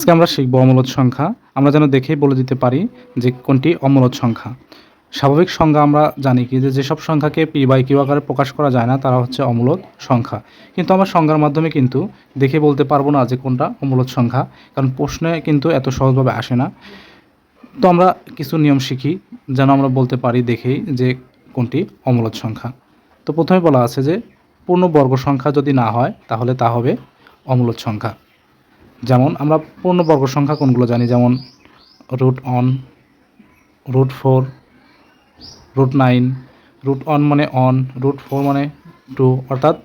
আজকে আমরা শিখব অমূলদ সংখ্যা। আমরা যেন দেখেই বলে দিতে পারি যে কোনটি অমূলদ সংখ্যা। স্বাভাবিক সংখ্যা আমরা জানি কি যে যেসব সংখ্যাকে পি বাই কিউ আকারে প্রকাশ করা যায় না, তারা হচ্ছে অমূলদ সংখ্যা। কিন্তু আমরা সংখ্যার মাধ্যমে কিন্তু দেখে বলতে পারব না যে কোনটা অমূলদ সংখ্যা, কারণ প্রশ্নে কিন্তু এত সহজভাবে আসে না। তো আমরা কিছু নিয়ম শিখি, যেন আমরা বলতে পারি দেখেই যে কোনটি অমূলদ সংখ্যা। তো প্রথমে বলা আছে যে পূর্ণ বর্গ সংখ্যা যদি না হয়, তাহলে তা হবে অমূলদ সংখ্যা। যেমন আমরা পূর্ণবর্গ সংখ্যা কোনগুলো জানি? যেমন root one root four root nine root one মানে অন রুট ফোর মানে টু অর্থাৎ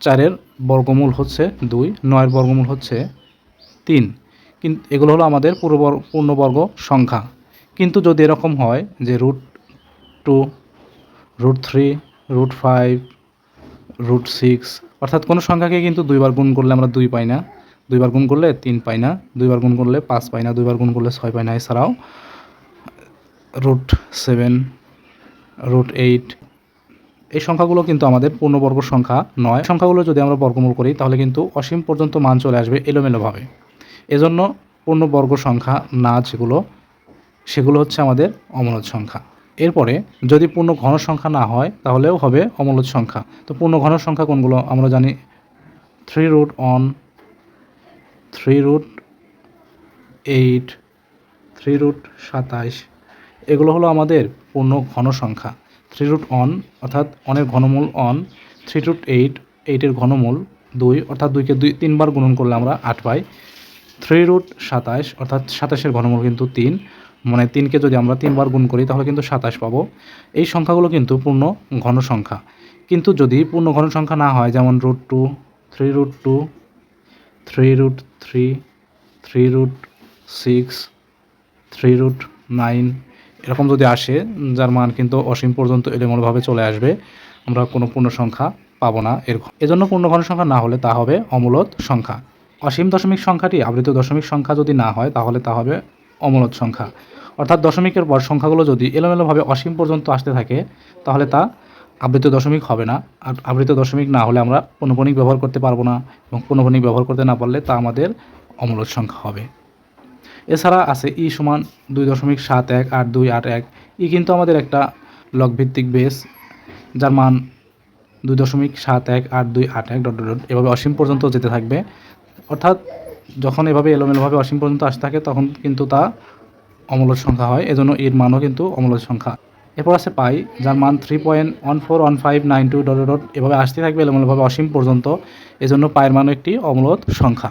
চারের বর্গমূল হচ্ছে দুই, নয়ের বর্গমূল হচ্ছে তিন। কিন্তু এগুলো হলো আমাদের পূর্ববর, পূর্ণবর্গ সংখ্যা। কিন্তু যদি এরকম হয় যে root two root three root five root six অর্থাৎ কোনো সংখ্যাকে কিন্তু দুইবার গুণ করলে আমরা দুই পাই না। দুইবার গুণ করলে তিন পাই না, দুইবার গুণ করলে পাঁচ পাই না, দুইবার গুণ করলে ছয় পাই না, এছাড়াও রুট সেভেন রুট এইট এই সংখ্যাগুলো কিন্তু আমাদের পূর্ণবর্গ সংখ্যা নয়। সংখ্যাগুলো যদি আমরা বর্গমূল করি, তাহলে কিন্তু অসীম পর্যন্ত মান চলে আসবে এলোমেলোভাবে। এজন্য পূর্ণবর্গ সংখ্যা না যেগুলো, সেগুলো হচ্ছে আমাদের অমূলদ সংখ্যা। এরপরে যদি পূর্ণ ঘন সংখ্যা না হয়, তাহলেও হবে অমূলদ সংখ্যা। তো পূর্ণ ঘন সংখ্যা কোনগুলো? আমরা জানি three root one three root eight, three root সাতাইশ। এগুলো হলো আমাদের পূর্ণ ঘন সংখ্যা। থ্রি রুট অন অর্থাৎ অনের ঘনমূল অন থ্রি রুট এইট, এইটের ঘনমূল দুই, অর্থাৎ দুইকে দুই, তিনবার গুণন করলে আমরা আট পাই। থ্রি রুট সাতাইশ, অর্থাৎ সাতাশের ঘনমূল কিন্তু তিন। মানে তিনকে যদি আমরা তিনবার গুণ করি, তাহলে কিন্তু সাতাশ পাবো। এই সংখ্যাগুলো কিন্তু পূর্ণ ঘন সংখ্যা। কিন্তু যদি পূর্ণ ঘন সংখ্যা না হয়, যেমন root two, three root two three root three three root six three root nine এরকম যদি আসে, যার মান কিন্তু অসীম পর্যন্ত এলোমেলোভাবে চলে আসবে, আমরা কোনো পূর্ণ সংখ্যা পাবো না এর এজন্য পূর্ণ ঘন সংখ্যা না হলে তা হবে অমূলদ সংখ্যা। অসীম দশমিক সংখ্যাটি আবৃত দশমিক সংখ্যা যদি না হয়, তাহলে তা হবে অমূলদ সংখ্যা। অর্থাৎ দশমিকের পর সংখ্যাগুলো যদি এলোমেলোভাবে অসীম পর্যন্ত আসতে থাকে, তাহলে তা আবৃত দশমিক হবে না। আর আবৃত দশমিক না হলে আমরা পৌনপণিক ব্যবহার করতে পারব না এবং পৌনপণিক ব্যবহার করতে না পারলে তা আমাদের অমূলদ সংখ্যা হবে। এছাড়া আছে ই সমান দুই দশমিক সাত এক আট দুই আট এক। ই কিন্তু আমাদের একটা লঘভিত্তিক বেস যার মান দুই দশমিক সাত এক আট দুই আট এক ডট ডট এভাবে অসীম পর্যন্ত যেতে থাকবে। অর্থাৎ যখন এভাবে এলোমেলোভাবে অসীম পর্যন্ত আসতে থাকে, তখন কিন্তু তা অমূলদ সংখ্যা হয়। এজন্য এর মানও কিন্তু অমূলদ সংখ্যা। এরপর আছে পাই, যার মান three point one four one five nine two dot dot এভাবে আসতে থাকবে এলোমেলোভাবে অসীম পর্যন্ত। এজন্য পায়ের মানও একটি অমূলত সংখ্যা।